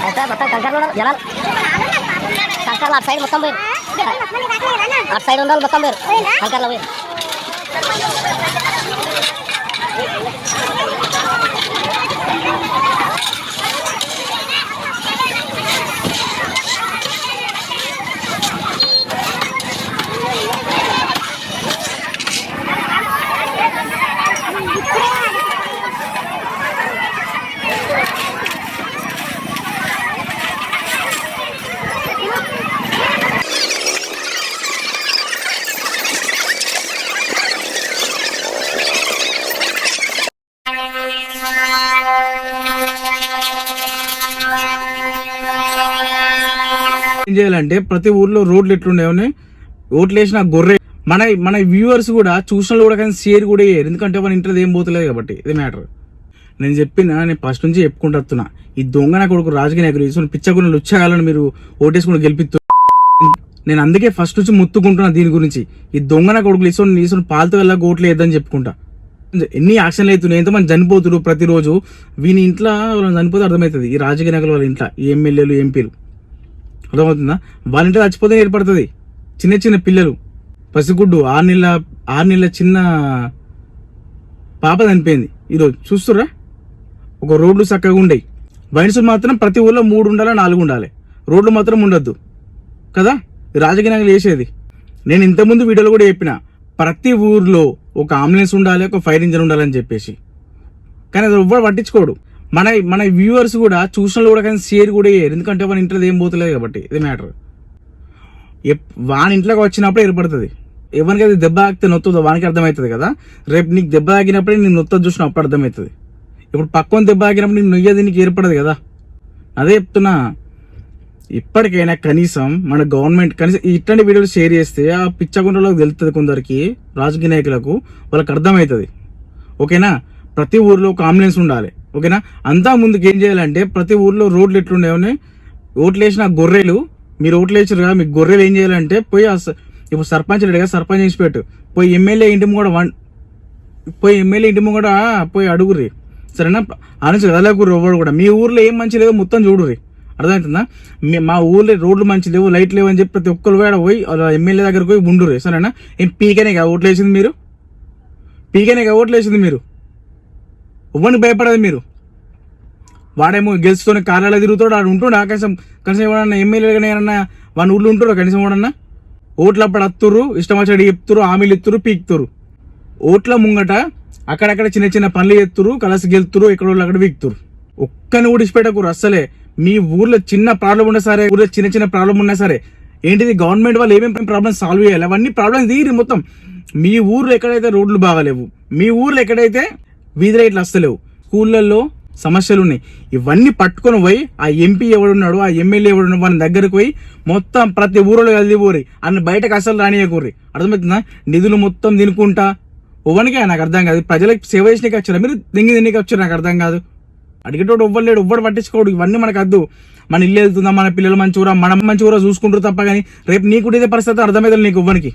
అయితే మొత్తం కంకర్లో జనాలు కంకర్లు అటు సైడ్ మొత్తం పోయారు అటు సైడ్ ఉండాలి మొత్తం పోయారు కంకర్లో పోయారు ఏం చేయాలంటే ప్రతి ఊర్లో రోడ్లు ఎట్లుండేవని ఓట్లు వేసిన గొర్రె. మన మన వ్యూవర్స్ కూడా చూసిన కూడా కానీ షేర్ కూడా వేయరు ఎందుకంటే మన ఇంట్లో ఏం పోతలేదు కాబట్టి ఇది మ్యాటర్ నేను చెప్పిన నేను ఫస్ట్ నుంచి చెప్పుకుంటూ వస్తున్నా. ఈ దొంగ నా కొడుకు రాజకీయ నాయకులు తీసుకుని పిచ్చగున్న ఉచ్చాగాలని మీరు ఓటేసుకుని గెలిపిస్తూ నేను అందుకే ఫస్ట్ నుంచి ముత్తుకుంటున్నా దీని గురించి. ఈ దొంగ నా కొడుకులు ఇసుకొని తీసుకుని పాలతో వెళ్ళక ఓట్లు వేద్దని చెప్పుకుంటా. ఎన్ని యాక్షన్లు అవుతున్నాయి ఎంతమంది చనిపోతుడు ప్రతిరోజు వీని ఇంట్లో వాళ్ళని చనిపోతే అర్థమవుతుంది. ఈ రాజకీయ నాయకులు వాళ్ళ ఇంట్లో ఈ ఎమ్మెల్యేలు ఎంపీలు. అర్థమవుతుందా? వాళ్ళ ఇంట్లో చచ్చిపోతే ఏర్పడుతుంది. చిన్న చిన్న పిల్లలు. పసిగుడ్డు ఆరు నెలల ఆరు నెలల చిన్న పాప చనిపోయింది. ఈరోజు చూస్తురా ఒక రోడ్లు చక్కగా ఉండయి. వైన్స్ మాత్రం ప్రతి ఊళ్ళో మూడు ఉండాలి నాలుగు ఉండాలి. రోడ్లు మాత్రం ఉండొద్దు. కదా? రాజకీయ నాయకులు వేసేది నేను ఇంతకుముందు వీడియోలో కూడా చెప్పిన ప్రతి ఊర్లో ఒక అంబులెన్స్ ఉండాలి ఒక ఫైర్ ఇంజన్ ఉండాలని చెప్పేసి. కానీ అది ఎవ్వరు పట్టించుకోడు. మన మన వ్యూవర్స్ కూడా చూసిన కూడా కానీ షేర్ కూడా చేయరు. ఎందుకంటే మన ఇంట్లో ఏం పోతలేదు కాబట్టి ఇది మ్యాటర్ వాని ఇంట్లోకి వచ్చినప్పుడే ఏర్పడుతుంది. ఎవరికి అది దెబ్బ తాకితే నొత్తుందో వానికి అర్థమవుతుంది కదా. రేపు నీకు దెబ్బ తాకినప్పుడే నేను నొత్త చూసిన అప్పుడు అర్థమవుతుంది. ఇప్పుడు పక్కన దెబ్బ తాకినప్పుడు నేను నొయ్యేది నీకు ఏర్పడదు కదా. అదే చెప్తున్నా. ఇప్పటికైనా కనీసం మన గవర్నమెంట్ కనీసం ఇట్లాంటి వీడియోలు షేర్ చేస్తే ఆ పిచ్చగుండలోకి తెలుస్తుంది కొందరికి రాజకీయ నాయకులకు వాళ్ళకి అర్థమవుతుంది ఓకేనా? ప్రతి ఊర్లో ఒక అంబులెన్స్ ఉండాలి. ఓకేనా? అంతా ముందుకు ఏం చేయాలంటే ప్రతి ఊర్లో రోడ్లు ఎట్లుండేవని ఓట్లు వేసిన గొర్రెలు మీరు ఓట్లు వేసారు కదా మీ గొర్రెలు ఏం చేయాలంటే పోయి ఆ ఇప్పుడు సర్పంచ్ లేడు సర్పంచ్ వేసి పెట్టు పోయి ఎమ్మెల్యే ఇంటి కూడా వన్ పోయి ఎమ్మెల్యే ఇంటి కూడా పోయి అడుగుర్రి. సరేనా? ఆ నుంచి కదలకూరు కూడా. మీ ఊర్లో ఏం మంచి లేదో మొత్తం చూడుర్రి. అర్థమవుతుందా మా ఊళ్ళో రోడ్లు మంచి లేవు లైట్ లేవు అని చెప్పి ప్రతి ఒక్కరు వేడ పోయి ఎమ్మెల్యే దగ్గరకు పోయి ఉండురు సరేనా? ఏం పీకనే కదా ఓట్లు వేసింది మీరు? పీకనే కదా ఓట్లు వేసింది మీరు? ఇవ్వండి భయపడదు మీరు? వాడేమో గెలుచుకొని కార్యాలయం తిరుగుతాడు ఆడు ఉంటుండు ఆకాశం కనీసం ఎవడన్నా ఎమ్మెల్యే కానీ ఏమన్నా వాని ఊళ్ళో ఉంటాడు కనీసం ఎవడన్నా? ఓట్లు అప్పుడు అత్తురు ఇష్టం వచ్చాడు చెప్తురు హామీలు ఎత్తురు పీక్తురు ఓట్ల ముంగట అక్కడక్కడ చిన్న చిన్న పనులు ఎత్తురు కలసి గెలుతురు ఇక్కడ వాళ్ళు అక్కడ వీక్తురు ఒక్కని ఊడిచిపెట్టకూరు అస్సలే. మీ ఊర్లో చిన్న ప్రాబ్లం ఉన్నా సరే ఊర్లో చిన్న చిన్న ప్రాబ్లం ఉన్నా సరే ఏంటిది గవర్నమెంట్ వాళ్ళు ఏమేమి ప్రాబ్లమ్స్ సాల్వ్ చేయాలి? అవన్నీ ప్రాబ్లమ్స్ తీరి మొత్తం. మీ ఊర్లో ఎక్కడైతే రోడ్లు బాగాలేవు మీ ఊర్లో ఎక్కడైతే వీధి రైట్లు వస్తలేవు స్కూళ్ళల్లో సమస్యలు ఉన్నాయి. ఇవన్నీ పట్టుకొని పోయి ఆ ఎంపీ ఎవడున్నాడు ఆ ఎమ్మెల్యే ఎవడున్నాడు వాళ్ళ దగ్గరకు పోయి మొత్తం ప్రతి ఊరిలో కలిసి పోరి. అన్ని బయటకు అసలు రానియకూరి. అర్థమవుతుందా? నిధులు మొత్తం తినుకుంటా. ఇవ్వనికే నాకు అర్థం కాదు. ప్రజలకు సేవ చేసినకి వచ్చారా? మీరు దింగి తినికి వచ్చారు? నాకు అర్థం కాదు. అడిగేటోడు ఇవ్వలేడు ఇవ్వడు పట్టించుకోడు. ఇవన్నీ మనకు వద్దు మన ఇల్లు వెళ్తుందా మన పిల్లలు మంచి ఊరా మనం మంచి ఊరా చూసుకుంటారు తప్ప కానీ రేపు నీకు ఇదే పరిస్థితి అర్థమైతే నీకు ఇవ్వనికి